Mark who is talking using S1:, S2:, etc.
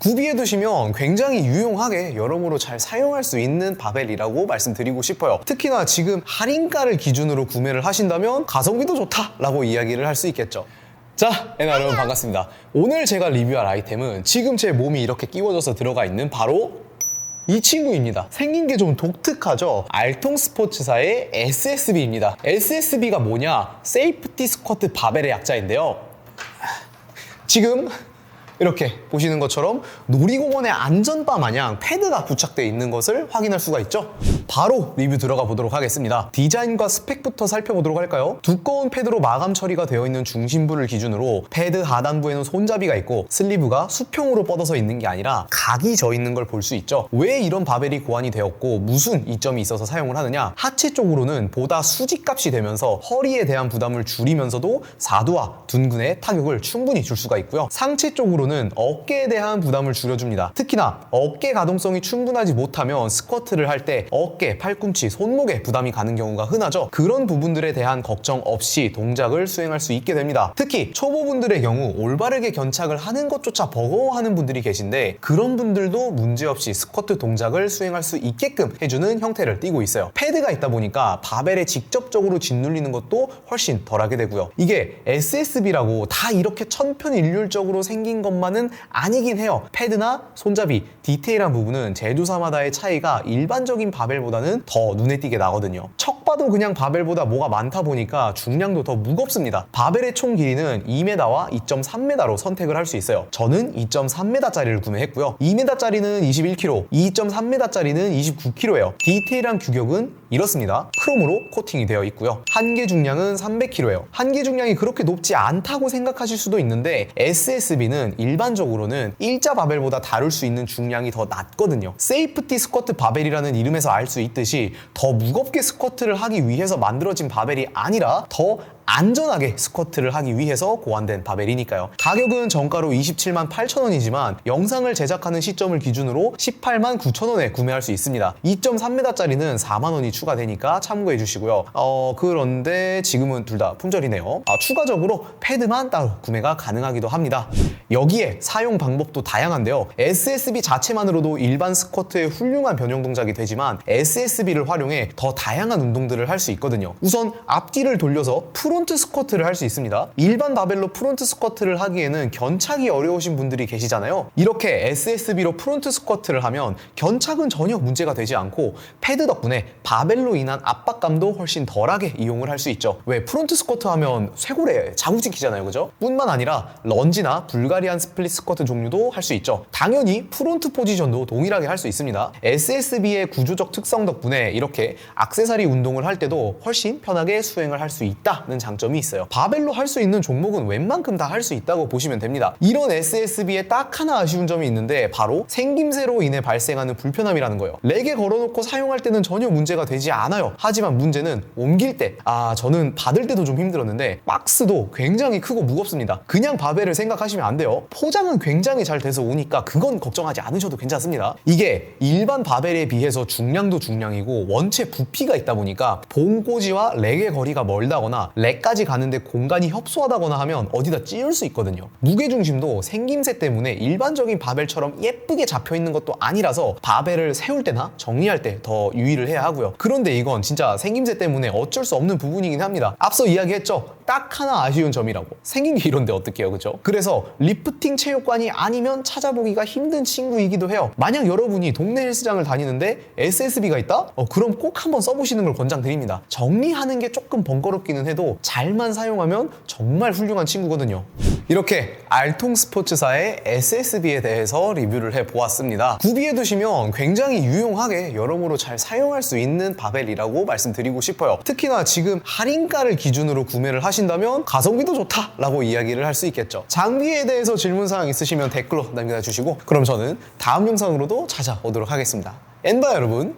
S1: 구비해 두시면 굉장히 유용하게 여러모로 잘 사용할 수 있는 바벨이라고 말씀드리고 싶어요. 특히나 지금 할인가를 기준으로 구매를 하신다면 가성비도 좋다라고 이야기를 할 수 있겠죠. 자, 애나 여러분 반갑습니다. 오늘 제가 리뷰할 아이템은 지금 제 몸이 이렇게 끼워져서 들어가 있는 바로 이 친구입니다. 생긴 게 좀 독특하죠? 알통 스포츠사의 SSB입니다. SSB가 뭐냐? 세이프티 스쿼트 바벨의 약자인데요. 지금 이렇게 보시는 것처럼 놀이공원의 안전바 마냥 패드가 부착되어 있는 것을 확인할 수가 있죠. 바로 리뷰 들어가 보도록 하겠습니다. 디자인과 스펙부터 살펴보도록 할까요? 두꺼운 패드로 마감 처리가 되어 있는 중심부를 기준으로 패드 하단부에는 손잡이가 있고 슬리브가 수평으로 뻗어서 있는 게 아니라 각이 져 있는 걸 볼 수 있죠. 왜 이런 바벨이 고안이 되었고 무슨 이점이 있어서 사용을 하느냐? 하체 쪽으로는 보다 수직값이 되면서 허리에 대한 부담을 줄이면서도 사두와 둔근의 타격을 충분히 줄 수가 있고요. 상체 쪽으로는 어깨에 대한 부담을 줄여줍니다. 특히나 어깨 가동성이 충분하지 못하면 스쿼트를 할 때 어깨, 팔꿈치, 손목에 부담이 가는 경우가 흔하죠. 그런 부분들에 대한 걱정 없이 동작을 수행할 수 있게 됩니다. 특히 초보분들의 경우 올바르게 견착을 하는 것조차 버거워하는 분들이 계신데 그런 분들도 문제없이 스쿼트 동작을 수행할 수 있게끔 해주는 형태를 띠고 있어요. 패드가 있다 보니까 바벨에 직접적으로 짓눌리는 것도 훨씬 덜하게 되고요. 이게 SSB라고 다 이렇게 천편일률적으로 생긴 것만은 아니긴 해요. 패드나 손잡이, 디테일한 부분은 제조사마다의 차이가 일반적인 바벨보다 는 더 눈에 띄게 나거든요. 척 봐도 그냥 바벨보다 뭐가 많다 보니까 중량도 더 무겁습니다. 바벨의 총 길이는 2m와 2.3m로 선택을 할 수 있어요. 저는 2.3m짜리를 구매했고요. 2m짜리는 21kg, 2.3m짜리는 29kg예요. 디테일한 규격은 이렇습니다. 크롬으로 코팅이 되어 있고요. 한계 중량은 300kg예요. 한계 중량이 그렇게 높지 않다고 생각하실 수도 있는데 SSB는 일반적으로는 일자 바벨보다 다룰 수 있는 중량이 더 낮거든요. 세이프티 스쿼트 바벨이라는 이름에서 알 수 있듯이 더 무겁게 스쿼트를 하기 위해서 만들어진 바벨이 아니라 더 안전하게 스쿼트를 하기 위해서 고안된 바벨이니까요. 가격은 정가로 27만 8천 원이지만 영상을 제작하는 시점을 기준으로 18만 9천 원에 구매할 수 있습니다. 2.3m짜리는 4만 원이 추가되니까 참고해 주시고요. 어, 그런데 지금은 둘 다 품절이네요. 아, 추가적으로 패드만 따로 구매가 가능하기도 합니다. 여기에 사용 방법도 다양한데요. SSB 자체만으로도 일반 스쿼트의 훌륭한 변형 동작이 되지만 SSB를 활용해 더 다양한 운동들을 할 수 있거든요. 우선 앞뒤를 돌려서 프 론트 스쿼트를 할 수 있습니다. 일반 바벨로 프론트 스쿼트를 하기에는 견착이 어려우신 분들이 계시잖아요. 이렇게 SSB로 프론트 스쿼트를 하면 견착은 전혀 문제가 되지 않고 패드 덕분에 바벨로 인한 압박감도 훨씬 덜하게 이용을 할 수 있죠. 왜 프론트 스쿼트 하면 쇄골에 자국 찍히잖아요. 그죠? 뿐만 아니라 런지나 불가리안 스플릿 스쿼트 종류도 할 수 있죠. 당연히 프론트 포지션도 동일하게 할 수 있습니다. SSB의 구조적 특성 덕분에 이렇게 악세사리 운동을 할 때도 훨씬 편하게 수행을 할 수 있다는 장 점이 있어요. 바벨로 할 수 있는 종목은 웬만큼 다 할 수 있다고 보시면 됩니다. 이런 SSB에 딱 하나 아쉬운 점이 있는데 바로 생김새로 인해 발생하는 불편함이라는 거예요. 렉에 걸어놓고 사용할 때는 전혀 문제가 되지 않아요. 하지만 문제는 옮길 때, 아 저는 받을 때도 좀 힘들었는데 박스도 굉장히 크고 무겁습니다. 그냥 바벨을 생각하시면 안 돼요. 포장은 굉장히 잘 돼서 오니까 그건 걱정하지 않으셔도 괜찮습니다. 이게 일반 바벨에 비해서 중량도 중량이고 원체 부피가 있다 보니까 봉꼬지와 렉의 거리가 멀다거나 렉 까지 가는데 공간이 협소하다거나 하면 어디다 찌울 수 있거든요. 무게 중심도 생김새 때문에 일반적인 바벨처럼 예쁘게 잡혀 있는 것도 아니라서 바벨을 세울 때나 정리할 때 더 유의를 해야 하고요. 그런데 이건 진짜 생김새 때문에 어쩔 수 없는 부분이긴 합니다. 앞서 이야기했죠. 딱 하나 아쉬운 점이라고. 생긴 게 이런데 어떡해요, 그죠? 그래서 리프팅 체육관이 아니면 찾아보기가 힘든 친구이기도 해요. 만약 여러분이 동네 헬스장을 다니는데 SSB가 있다? 어, 그럼 꼭 한번 써보시는 걸 권장드립니다. 정리하는 게 조금 번거롭기는 해도 잘만 사용하면 정말 훌륭한 친구거든요. 이렇게 알통 스포츠사의 SSB에 대해서 리뷰를 해보았습니다. 구비해 두시면 굉장히 유용하게 여러모로 잘 사용할 수 있는 바벨이라고 말씀드리고 싶어요. 특히나 지금 할인가를 기준으로 구매를 하신다면 가성비도 좋다라고 이야기를 할 수 있겠죠. 장비에 대해서 질문사항 있으시면 댓글로 남겨주시고 그럼 저는 다음 영상으로도 찾아오도록 하겠습니다. 엔바 여러분